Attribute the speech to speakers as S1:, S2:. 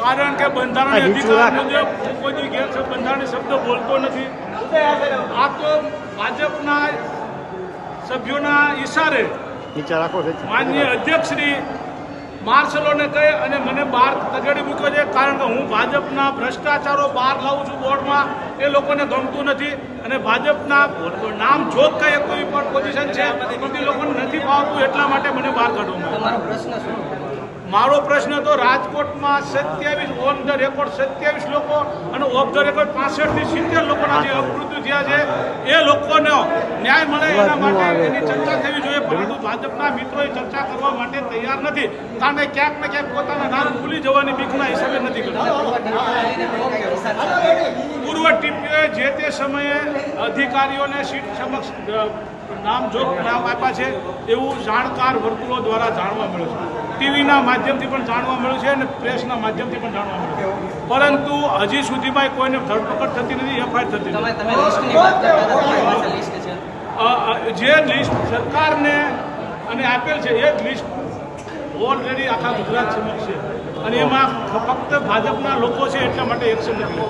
S1: કારણ કે બંધારણ અધિકાર મુજબ કોઈ દી બંધારણ શબ્દ બોલતો નથી. આ તો ભાજપના સભ્યોના ઈશારે માનનીય અધ્યક્ષશ્રી માર્શલોને કહે અને મને બહાર તગડી મૂક્યો છે કારણ કે હું ભાજપના ભ્રષ્ટાચારો બહાર લાવું છું બોર્ડમાં. એ લોકોને ગમતું નથી અને ભાજપના નામ જોત કઈ કોઈ પણ પોઝિશન છે એ લોકોને નથી ફાવતું એટલા માટે મને બહાર કાઢવામાં આવ્યો.
S2: તમારો પ્રશ્ન શું?
S1: મારો પ્રશ્ન તો રાજકોટમાં સત્યાવીસ ઓન ધ રેકોર્ડ સત્યાવીસ લોકો અને ઓફ ધ રેકોર્ડ પાસઠથી સિત્તેર લોકોના જે અવૃત્તિ થયા છે એ લોકોનો ન્યાય મળે એના માટે એની ચર્ચા થવી જોઈએ પરંતુ ભાજપના મિત્રોએ ચર્ચા કરવા માટે તૈયાર નથી. કારણ કે ક્યાંક ને ક્યાંક પોતાના નામ ભૂલી જવાની બીકના હિસાબે નથી કરતા. જે તે સમયે અધિકારીઓને સીટ સમક્ષ નામ જો નામ આપ્યા છે એવું જાણકાર વર્તુળો દ્વારા જાણવા મળ્યું છે. ટીવીના માધ્યમથી પણ જાણવા મળ્યું છે અને પ્રેસના માધ્યમથી પણ જાણવા મળ્યું છે. પરંતુ હજી સુધીમાં કોઈને ધરપકડ થતી નથી એફઆઈઆર થતી નથી. જે લિસ્ટ સરકારને અને આપેલ છે એ જ લિસ્ટ ઓલરેડી આખા ગુજરાત સમક્ષ છે. અને એમાં ફક્ત ભાજપના લોકો છે એટલા માટે એક્શન નથી